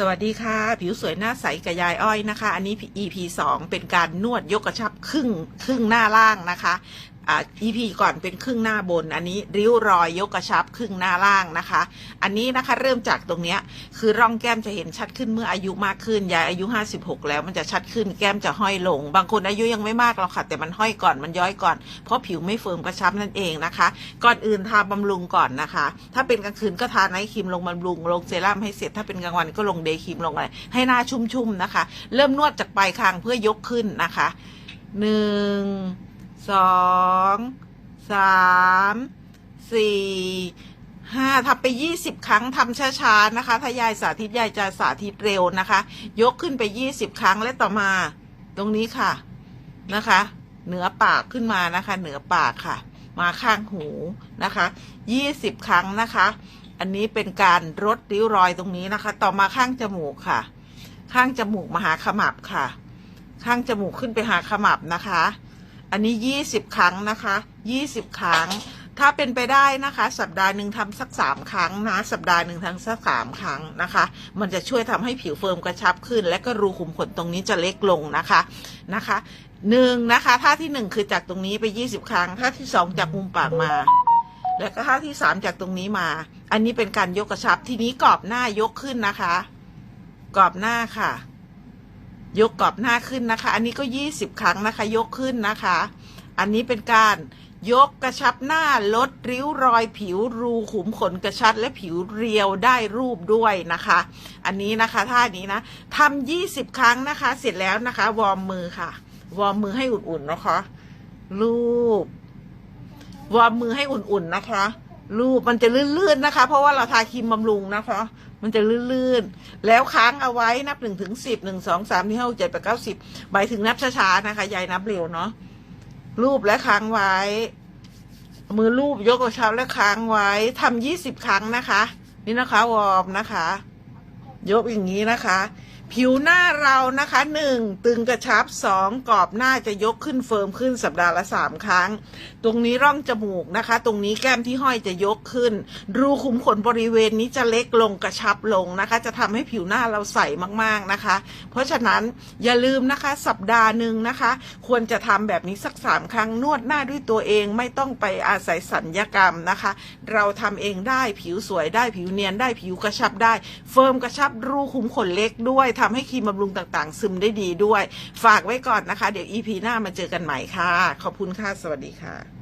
สวัสดีค่ะ ผิวสวยหน้าใสกับยายอ้อยนะคะ อันนี้ EP 2 เป็นการนวดยกกระชับครึ่งครึ่งหน้าล่างนะคะ อ่า EP ก่อนเป็นครึ่งหน้าบน อันนี้ริ้วรอยยกกระชับครึ่งหน้าล่างนะคะ อันนี้นะคะเริ่มจากตรงเนี้ยคือร่องแก้มจะเห็นชัดขึ้นเมื่ออายุมากขึ้นยายอายุ 56 แล้วมันจะชัดขึ้นแก้มจะห้อยลง บางคนอายุยังไม่มากหรอกค่ะแต่มันห้อยก่อนมันย้อยก่อน เพราะผิวไม่เฟิร์มกระชับนั่นเองนะคะ ก่อนอื่นทาบำรุงก่อนนะคะ ถ้าเป็นกลางคืนก็ทาไนท์ครีมลงบำรุงลงเซรั่มให้เสร็จถ้าเป็นกลางวันก็ลงเดย์ครีมลงอะไรให้หน้าชุ่มๆนะคะ เริ่มนวดจากปลายคางเพื่อยกขึ้นนะคะหนึ่ง สองสามสี่ห้าทำไปยี่สิบครั้งทำช้าๆนะคะ ถ้ายายสาธิตยายจะสาธิตเร็วนะคะ ยกขึ้นไปยี่สิบครั้งและต่อมา ตรงนี้ค่ะนะคะ เหนือปากขึ้นมานะคะ เหนือปากค่ะ มาข้างหูนะคะยี่สิบครั้งนะคะ อันนี้เป็นการลดริ้วรอยตรงนี้นะคะ ต่อมาข้างจมูกค่ะ ข้างจมูกมาหาขมับค่ะ ข้างจมูกขึ้นไปหาขมับนะคะ อันนี้ยี่สิบครั้งนะคะยี่สิบครั้ง ถ้าเป็นไปได้นะคะ สัปดาห์หนึ่งทำสักสามครั้งนะ สัปดาห์หนึ่งทำสักสามครั้งนะคะ มันจะช่วยทำให้ผิวเฟิร์มกระชับขึ้น และก็รูขุมขนตรงนี้จะเล็กลงนะคะนะคะหนึ่งนะคะท่าที่หนึ่งคือจากตรงนี้ไปยี่สิบครั้งท่าที่สองจากมุมปากมาแล้วก็ท่าที่สามจากตรงนี้มา อันนี้เป็นการยกกระชับ ทีนี้กรอบหน้ายกขึ้นนะคะ กรอบหน้าค่ะ ยกกรอบหน้าขึ้นนะคะ อันนี้ก็ยี่สิบครั้งนะคะ ยกขึ้นนะคะ อันนี้เป็นการยกกระชับหน้าลดริ้วรอยผิวรูขุมขนกระชับและผิวเรียวได้รูปด้วยนะคะ อันนี้นะคะท่านี้นะทำยี่สิบครั้งนะคะ เสร็จแล้วนะคะ วอร์มมือค่ะ วอร์มมือให้อุ่นๆนะคะ รูป วอร์มมือให้อุ่นๆนะคะ รูปมันจะลื่นๆนะคะ เพราะว่าเราทาครีมบำรุงนะคะ มันจะลื่นๆ แล้วค้างเอาไว้นับหนึ่งถึงสิบหนึ่งสองสามที่ห้าเจ็ดแปดเก้าสิบหมายถึงนับช้าๆนะคะยายนับเร็วเนาะรูปและค้างไว้ มือรูปยกกระชับและค้างไว้ทำยี่สิบครั้งนะคะ นี่นะคะวอร์มนะคะ ยกอย่างนี้นะคะ ผิวหน้าเรานะคะหนึ่งตึงกระชับสองกรอบหน้าจะยกขึ้นเฟิร์มขึ้นสัปดาห์ละสามครั้ง ตรงนี้ร่องจมูกนะคะ ตรงนี้แก้มที่ห้อยจะยกขึ้น รูขุมขนบริเวณนี้จะเล็กลงกระชับลงนะคะ จะทำให้ผิวหน้าเราใสมากๆนะคะ เพราะฉะนั้นอย่าลืมนะคะ สัปดาห์หนึ่งนะคะ ควรจะทำแบบนี้สักสามครั้งนวดหน้าด้วยตัวเองไม่ต้องไปอาศัยสัญญกรรมนะคะ เราทำเองได้ผิวสวยได้ผิวเนียนได้ผิวกระชับได้ เฟิร์มกระชับรูขุมขนเล็กด้วยทำให้ครีมบำรุงต่างๆ ซึมได้ดีด้วย ฝากไว้ก่อนนะคะ เดี๋ยว EP หน้ามาเจอกันใหม่ค่ะ ขอบคุณค่ะ สวัสดีค่ะ